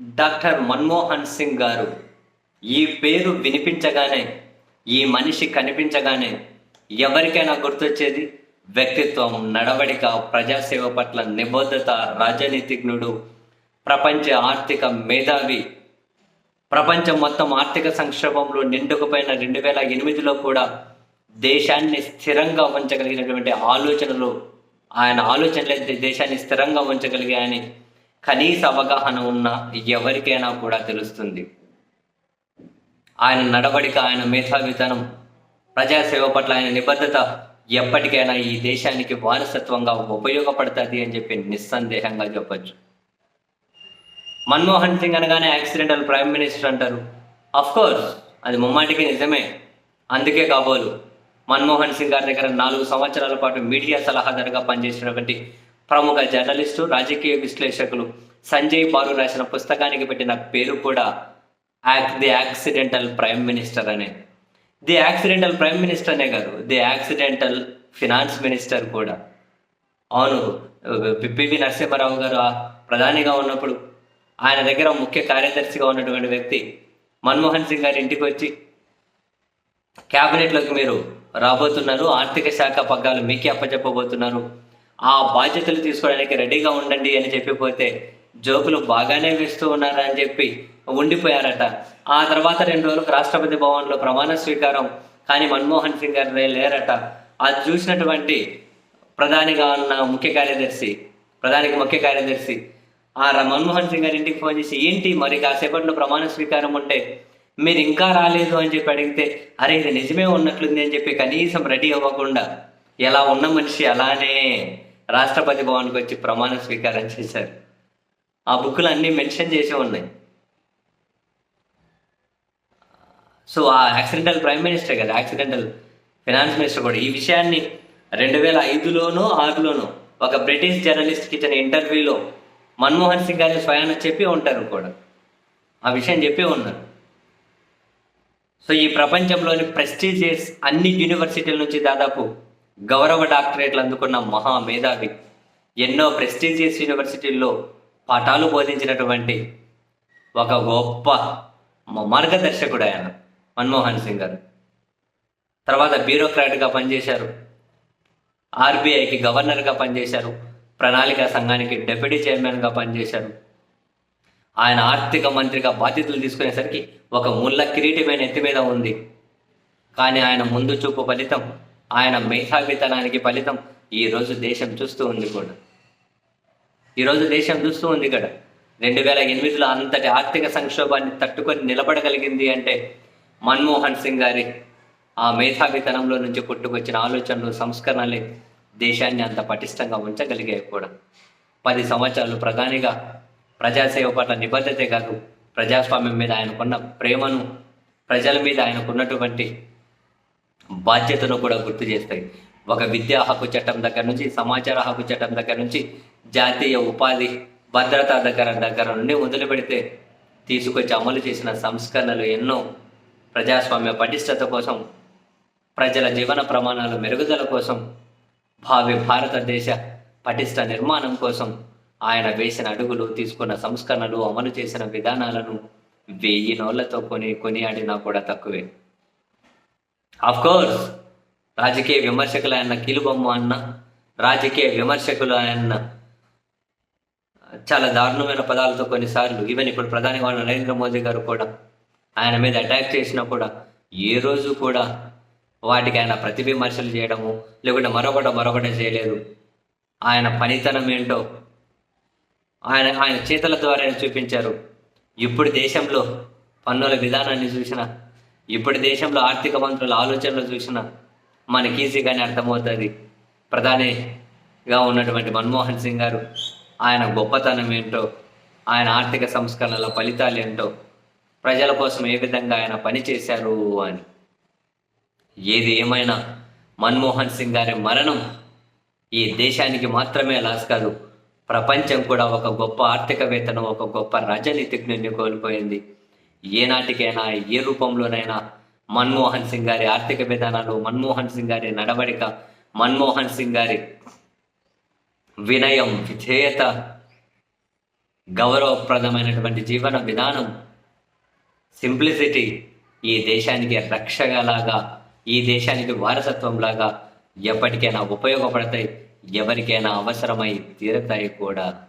Doctor Manmohan Singh గారు ఈ పేరు వినిపించగానే ఈ మనిషి కనిపించగానే ఎవరికైనా గుర్తొచ్చేది? వ్యక్తిత్వం నడవడిక ప్రజాసేవ పట్ల నిబద్ధత రాజనీతిజ్ఞుడు ప్రపంచ ఆర్థిక మేధావి. ప్రపంచం మొత్తం ఆర్థిక సంక్షోభంలో నిండుకుపోయిన రెండు వేల ఎనిమిదిలో కూడా దేశాన్ని స్థిరంగా ఉంచగలిగినటువంటి ఆలోచనలు ఆయన ఆలోచనలు దేశాన్ని స్థిరంగా ఉంచగలిగాయని కనీస అవగాహన ఉన్న ఎవరికైనా కూడా తెలుస్తుంది. ఆయన నడవడిక ఆయన మేధావితనం ప్రజాసేవ పట్ల ఆయన నిబద్ధత ఎప్పటికైనా ఈ దేశానికి వారసత్వంగా ఉపయోగపడుతుంది అని చెప్పి నిస్సందేహంగా చెప్పొచ్చు. మన్మోహన్ సింగ్ అనగానే యాక్సిడెంటల్ ప్రైమ్ మినిస్టర్ అంటారు. అఫ్ కోర్స్ అది ముమ్మాటికి నిజమే. అందుకే కాబోలు. మన్మోహన్ సింగ్ గారి దగ్గర నాలుగు సంవత్సరాల పాటు మీడియా సలహాదారుగా పనిచేసినటువంటి ప్రముఖ జర్నలిస్టు రాజకీయ విశ్లేషకులు సంజయ్ బారు రాసిన పుస్తకానికి పెట్టిన పేరు కూడా యాక్ ది యాక్సిడెంటల్ ప్రైమ్ మినిస్టర్ అనే. ది యాక్సిడెంటల్ ప్రైమ్ మినిస్టర్ అనే కాదు ది యాక్సిడెంటల్ ఫినాన్స్ మినిస్టర్ కూడా. అవును పివి నరసింహారావు గారు ప్రధానిగా ఉన్నప్పుడు ఆయన దగ్గర ముఖ్య కార్యదర్శిగా ఉన్నటువంటి వ్యక్తి మన్మోహన్ సింగ్ గారి ఇంటికి వచ్చి క్యాబినెట్లోకి మీరు రాబోతున్నారు ఆర్థిక శాఖ పగ్గాలు మీకే అప్పచెప్పబోతున్నారు ఆ బాధ్యతలు తీసుకోవడానికి రెడీగా ఉండండి అని చెప్పిపోతే జోకులు బాగానే వేస్తూ ఉన్నారని అని చెప్పి ఉండిపోయారట. ఆ తర్వాత రెండు రోజులకు రాష్ట్రపతి భవన్లో ప్రమాణ స్వీకారం కానీ మన్మోహన్ సింగ్ గారు లేరట. అది చూసినటువంటి ప్రధానిగా ఉన్న ముఖ్య కార్యదర్శి ప్రధానికి ముఖ్య కార్యదర్శి ఆ మన్మోహన్ సింగ్ గారి ఇంటికి ఫోన్ చేసి ఏంటి మరి కాసేపట్లో ప్రమాణ స్వీకారం ఉంటే మీరు ఇంకా రాలేదు అని చెప్పి అడిగితే అరే ఇది నిజమే ఉన్నట్లుంది అని చెప్పి కనీసం రెడీ అవ్వకుండా ఎలా ఉన్న మనిషి అలానే రాష్ట్రపతి భవన్కి వచ్చి ప్రమాణ స్వీకారం చేశారు. ఆ బుక్లు అన్నీ మెన్షన్ చేసి ఉన్నాయి. సో ఆ యాక్సిడెంటల్ ప్రైమ్ మినిస్టర్ కదా యాక్సిడెంటల్ ఫినాన్స్ మినిస్టర్ కూడా ఈ విషయాన్ని రెండు వేల ఐదులోనో ఆరులోనో ఒక బ్రిటిష్ జర్నలిస్ట్కి ఇచ్చిన ఇంటర్వ్యూలో మన్మోహన్ సింగ్ గారి స్వయాన చెప్పి ఉంటారు కూడా. ఆ విషయం చెప్పి ఉన్నారు. సో ఈ ప్రపంచంలోని ప్రెస్టీజియస్ అన్ని యూనివర్సిటీల నుంచి దాదాపు గౌరవ డాక్టరేట్లు అందుకున్న మహా మేధావి. ఎన్నో ప్రెస్టీజియస్ యూనివర్సిటీల్లో పాఠాలు బోధించినటువంటి ఒక గొప్ప మార్గదర్శకుడు ఆయన మన్మోహన్ సింగ్ గారు. తర్వాత బ్యూరోక్రాట్గా పనిచేశారు. ఆర్బీఐకి గవర్నర్గా పనిచేశారు. ప్రణాళిక సంఘానికి డెప్యూటీ చైర్మన్గా పనిచేశారు. ఆయన ఆర్థిక మంత్రిగా బాధ్యతలు తీసుకునేసరికి ఒక ముళ్ళ కిరీటమైన ఎత్తి మీద ఉంది. కానీ ఆయన ముందు చూపు ఫలితం ఆయన మేధావితనానికి ఫలితం ఈరోజు దేశం చూస్తూ ఉంది కూడా. ఈరోజు దేశం చూస్తూ ఉంది ఇక్కడ రెండు వేల ఎనిమిదిలో అంతటి ఆర్థిక సంక్షోభాన్ని తట్టుకొని నిలబడగలిగింది అంటే మన్మోహన్ సింగ్ గారి ఆ మేధావితనంలో నుంచి పుట్టుకొచ్చిన ఆలోచనలు సంస్కరణలే దేశాన్ని అంత పటిష్టంగా ఉంచగలిగాయి కూడా. పది సంవత్సరాలు ప్రధానిగా ప్రజాసేవ పట్ల నిబద్ధతే కాదు ప్రజాస్వామ్యం మీద ఆయనకున్న ప్రేమను ప్రజల మీద ఆయనకున్నటువంటి బాధ్యతను కూడా గుర్తు చేస్తాయి. ఒక విద్యా హక్కు చట్టం దగ్గర నుంచి సమాచార హక్కు చట్టం దగ్గర నుంచి జాతీయ ఉపాధి భద్రత దగ్గర దగ్గర నుండి మొదలు పెడితే తీసుకొచ్చి అమలు చేసిన సంస్కరణలు ఎన్నో. ప్రజాస్వామ్య పటిష్టత కోసం ప్రజల జీవన ప్రమాణాల మెరుగుదల కోసం భావి భారతదేశ పటిష్ట నిర్మాణం కోసం ఆయన వేసిన అడుగులు తీసుకున్న సంస్కరణలు అమలు చేసిన విధానాలను వెయ్యి నోళ్ళతో కొని కొనియాడినా కూడా తక్కువే. ఆఫ్ కోర్స్ రాజకీయ విమర్శకులు ఆయన కీలుబొమ్మ అన్న రాజకీయ విమర్శకులు ఆయన చాలా దారుణమైన పదాలతో కొన్నిసార్లు ఈవెన్ ఇప్పుడు ప్రధాని ఉన్న నరేంద్ర మోదీ గారు కూడా ఆయన మీద అటాక్ చేసినా కూడా ఏ రోజు కూడా వాటికి ఆయన ప్రతి విమర్శలు చేయడము లేకుంటే మరొకటి మరొకటి చేయలేదు. ఆయన పనితనం ఏంటో ఆయన ఆయన చేతుల ద్వారా చూపించారు. ఇప్పుడు దేశంలో పన్నుల విధానాన్ని చూసిన ఇప్పుడు దేశంలో ఆర్థిక మంత్రుల ఆలోచనలు చూసిన మనకి ఈజీగానే అర్థమవుతుంది. ప్రధానిగా ఉన్నటువంటి మన్మోహన్ సింగ్ గారు ఆయన గొప్పతనం ఏంటో ఆయన ఆర్థిక సంస్కరణల ఫలితాలు ఏంటో ప్రజల కోసం ఏ విధంగా ఆయన పనిచేశారు అని. ఏది ఏమైనా మన్మోహన్ సింగ్ గారి మరణం ఈ దేశానికి మాత్రమే లాస్ కాదు. ప్రపంచం కూడా ఒక గొప్ప ఆర్థికవేత్తను ఒక గొప్ప రాజనీతిజ్ఞుని కోల్పోయింది. ఏనాటికైనా ఏ రూపంలోనైనా మన్మోహన్ సింగ్ గారి ఆర్థిక విధానాలు మన్మోహన్ సింగ్ గారి నడవడిక మన్మోహన్ సింగ్ గారి వినయం విధేయత గౌరవప్రదమైనటువంటి జీవన విధానం సింప్లిసిటీ ఈ దేశానికి రక్షగలాగా ఈ దేశానికి వారసత్వంలాగా ఎప్పటికైనా ఉపయోగపడతాయి ఎవరికైనా అవసరమై తీరతాయి కూడా.